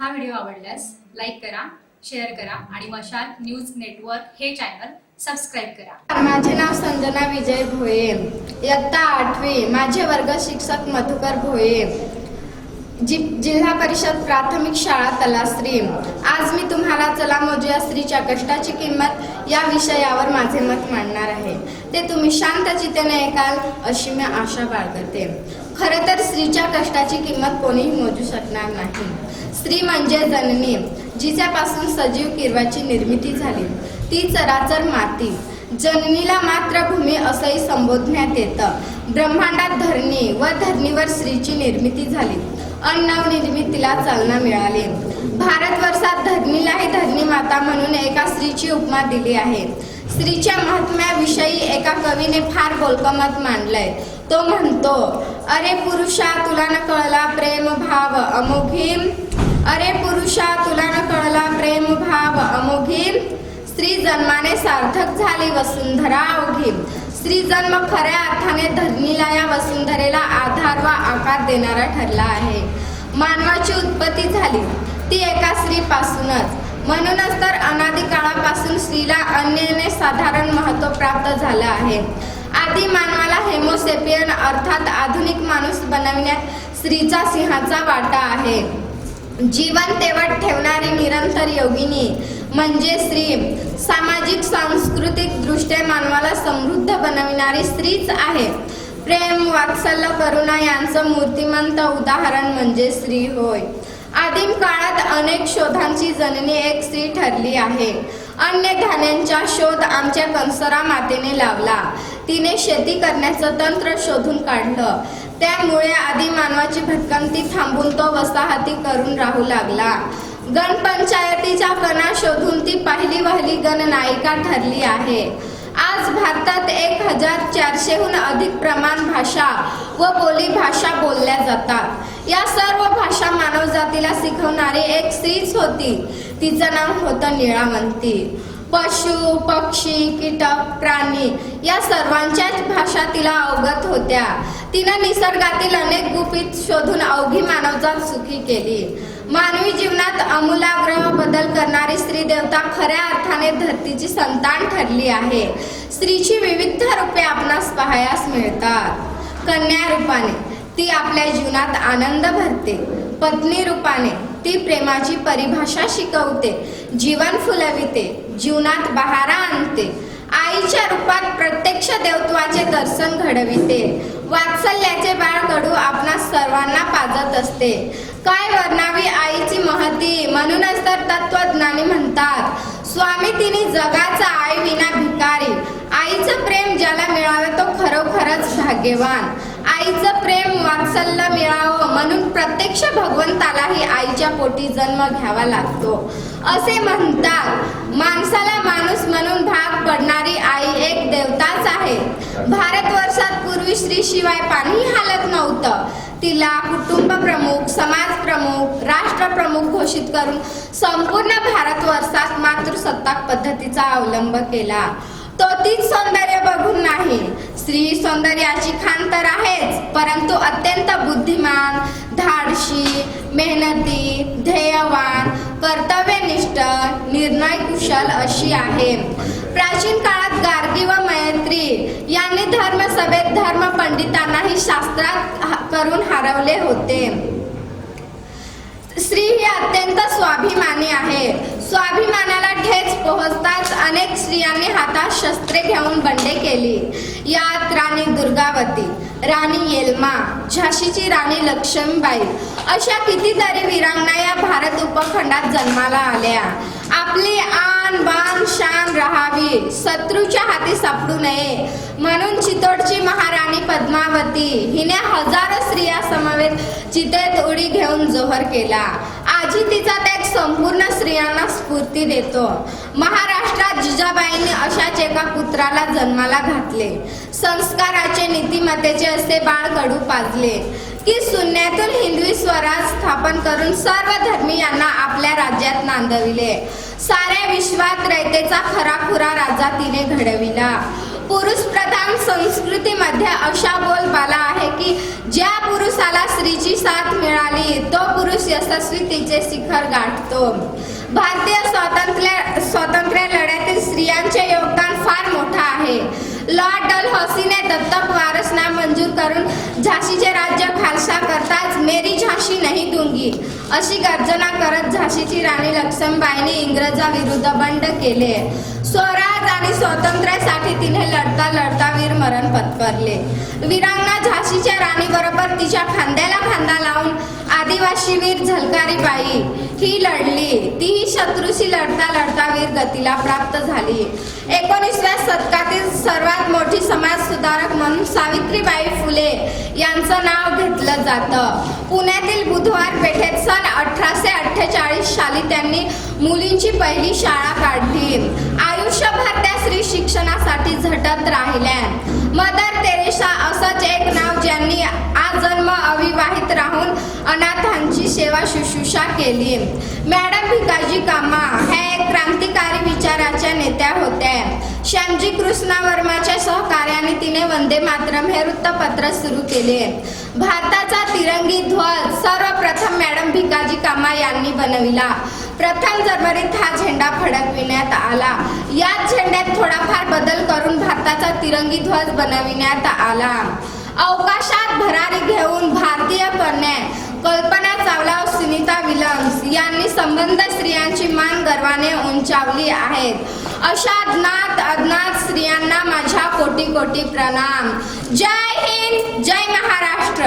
हा व्हिडिओ आवडल्यास लाईक करा शेअर करा आणि मशाल न्यूज नेटवर्क हे चॅनल सबस्क्राईब करा. माझे नाव संजना विजय भोये. इयत्ता आठवी माझे वर्ग शिक्षक मधुकर भोये. जि जिल्हा परिषद प्राथमिक शाळा तलाश्री आज मी तुम्हाला चला मोजूया स्त्रीच्या कष्टाची किंमत या विषयावर माझे मत मांडणार आहे. ते तुम्ही शांत चितेने ऐकाल अशी मी आशा बाळगते. खरं तर स्त्रीच्या कष्टाची किंमत कोणीही मोजू शकणार नाही. स्त्री म्हणजे जननी जिच्यापासून सजीव किरवाची निर्मिती झाली. ती चराचर माती. जननीला मातृभूमी असंही संबोधण्यात येतं. ब्रह्मांडात धरणी व धरणीवर स्त्रीची निर्मिती झाली. अनवनिर्मितीला चालना मिळाली. भारतवर्षात धरणीलाही धरणी माता म्हणून एका स्त्रीची उपमा दिली आहे. स्त्रीच्या महात्म्याविषयी एका कवीने फार बोलकमत मांडलंय. तो म्हणतो अरे पुरुषा तुला न कळला प्रेम भाव अमोघीम अरे पुरुषा तुला न कळला प्रेम भाव अमोघीम स्त्री जन्माने सार्थक झाली वसुंधरा अवघीम स्त्री जन्म खऱ्या अर्थाने धरणीला या वसुंधरेला आधार व आकार देणारा ठरला आहे. मानवाची उत्पत्ती झाली. ती एका स्त्रीपासूनच. म्हणूनच तर अनादी काळापासून स्त्रीला अन्यने साधारण महत्त्व प्राप्त झालं आहे. आधी मानवाला हेमोसेपियन अर्थात आधुनिक माणूस बनविण्यात स्त्रीचा सिंहाचा वाटा आहे. जीवन तेवट ठेवणारी निरंतर योगिनी म्हणजे स्त्री. सामाजिक सांस्कृतिक दृष्ट्या मानवाला समृद्ध बनविणारी स्त्रीच आहे. प्रेम वात्सल्य करुणा यांचं मूर्तिमंत उदाहरण म्हणजे स्त्री होय. आदिम काळात अनेक शोधांची जननी एक स्त्री ठरली आहे. अन्य धान्यांचा शोध आमच्या कंसरा मातेने लावला. तिने शेती करण्याचं तंत्र शोधून काढलं. त्यामुळे आदी मानवाची भटकंती थांबून तो वसाहती करून राहू लागला. गणपंचायतीच्या कणा शोधून ती पहिली वहली गणनायिका ठरली आहे. आज भारतात एक हजार चारशेहून अधिक प्रमाण भाषा व बोली भाषा बोलल्या जातात. या सर्व भाषा मानवजातीला शिकवणारी एक स्त्रीच होती. तिचं नाव होतं निळावंती. पशु पक्षी कीटक प्राणी या सर्वांच्याच भाषा तिला अवगत होत्या. तिनं निसर्गातील अनेक गुपित शोधून अवघी मानवजात सुखी केली. मानवी जीवनात आमूलाग्र बदल करणारी स्त्री देवता खऱ्या अर्थाने धरतीची संतान ठरली आहे. स्त्रीची विविध रूपे आपणास पाहायास मिळतात. कन्या रूपाने ती आपल्या जीवनात आनंद भरते. पत्नी रूपाने ती प्रेमाची परिभाषा शिकवते. जीवन फुलविते. जीवनात बहारा आणते. आईच्या रूपात प्रत्यक्ष देवत्वाचे दर्शन घडविते. वात्सल्याचे बाळ कडू आपणास सर्वांना पाजत असते. काय वर्णावी आईची महती? म्हणूनच तर तत्वज्ञानी म्हणतात स्वामी तिने जगाचा आई विना भिकारी. आईचं प्रेम ज्याला मिळावे तो खरोखरच भाग्यवान. आईचं प्रेम वात्सल्य मिळावं म्हणून प्रत्यक्ष भगवंतालाही आईच्या पोटी जन्म घ्यावा लागतो. असे म्हणतात माणसाला माणूस म्हणून भाग पडणारी आई एक देवताच आहे. भारतवर्षात पूर्वी श्री शिवाय पाणी हालत नव्हतं. तिला कुटुंब प्रमुख समाज प्रमुख राष्ट्र प्रमुख घोषित करून संपूर्ण भारतवर्षात मातृसत्ताक पद्धतीचा अवलंब केला. तो तीच सौंदर्य बघून नाही. स्त्री सौंदर्याची खान तर आहेच परंतु अत्यंत बुद्धिमान धाडशी मेहनती ध्येयवान कर्तव्यनिष्ठ निर्णय कुशल अशी आहे. प्राचीन काळात गार्गी व मैत्री यांनी धर्मसभेत धर्म पंडितांनाही शास्त्रात करून हरवले होते. स्त्री ही अत्यंत स्वाभिमानी आहे. स्वाभिमानाला ठेच पोहोचताच अनेक स्त्रियांनी हातात शस्त्रे घेऊन बंडे केली. यात राणी दुर्गावती राणी येलमा झाशीची राणी लक्ष्मीबाई अशा कितीतरी वीरांगना या भारत उपखंडात जन्माला आल्या. आपली आन बान शान व्हावी शत्रूच्या हाती सापडू नये. म्हणून चितोडची महाराणी पद्मावती हिने हजारो स्त्रिया समवेत चितेत उडी घेऊन जोहर केला. आजी तिचा त्याग संपूर्ण स्त्रियांना स्फूर्ती देतो. महाराष्ट्रात जिजाबाईंनी अशाच एका पुत्राला जन्माला घातले. संस्काराचे नीतिमत्तेचे असे बाळ कडू पाजले. की शून्यातून हिंदवी स्वराज स्थापन करून सर्व धर्मीयांना आपल्या राज्यात नांदविले. साऱ्या विश्वात रयतेचा खराखुरा राजा तिने घडविला. पुरुष प्रधान संस्कृतीमध्ये अशा बोलबाला आहे की ज्या पुरुषाला स्त्रीची साथ मिळाली तो पुरुष यशस्वी तिचे शिखर गाठतो. भारतीय स्वातंत्र्य स्वातंत्र्य लढ्यातील स्त्रियांचे योगदान फार मोठं आहे. लॉर्ड डलहौसीने दत्तक वारसना मंजूर करून झाशीचे राज्य फारसा करताच मेरी झाशी नाही दुंगी. अशी गर्जना करत झाशीची राणी लक्ष्मीबाईने इंग्रजाविरुद्ध बंड केले. स्वराज आणि स्वातंत्र्यासाठी तिने लढता लढता वीर मरण पत्करले. वीरांना झाशीच्या राणीबरोबर तिच्या खांद्याला खांदा लावून आदिवासी वीर झलकारी बाई ही लढली. तीही शत्रूशी लढता लढता वीर गतीला प्राप्त झाली. एकोणीसव्या शतकातील सर्वात मोठी समाज सुधारक म्हणून सावित्रीबाई फुले यांचं नाव घेतलं जातं. पुण्यातील बुधवार पेठेत सन अठराशे अठ्ठेचाळीस साली त्यांनी मुलींची पहिली शाळा काढली. आयुष्यभर त्या स्त्री शिक्षणासाठी झटत राहिल्या. मदर तेरेसा असंच एक नाव ज्यांनी सेवा शुश्रूषा केली. मॅडम भिकाजी कामा ह्या एक क्रांतिकारी विचाराच्या नेत्या होत्या. श्यामजी कृष्णा वर्माच्या सहकार्याने तिने वंदे मातरम हे वृत्तपत्र सुरू केले. भारताचा तिरंगी ध्वज सर्वप्रथम मॅडम भिकाजी कामा यांनी बनविला. प्रथम जर्मनीत हा झेंडा फडकविण्यात आला. याच झेंड्यात थोडाफार बदल करून भारताचा तिरंगी ध्वज बनविण्यात आला. अवकाशात भरारी घेऊन भारतीय कन्या कल्पना चावला सुनीता विलम्स यांनी संबंध स्त्रियांची मान गर्वाने उंचावली आहेत. अशा ज्ञात अज्ञात स्त्रियांना माझ्या कोटी कोटी प्रणाम. जय हिंद जय महाराष्ट्र.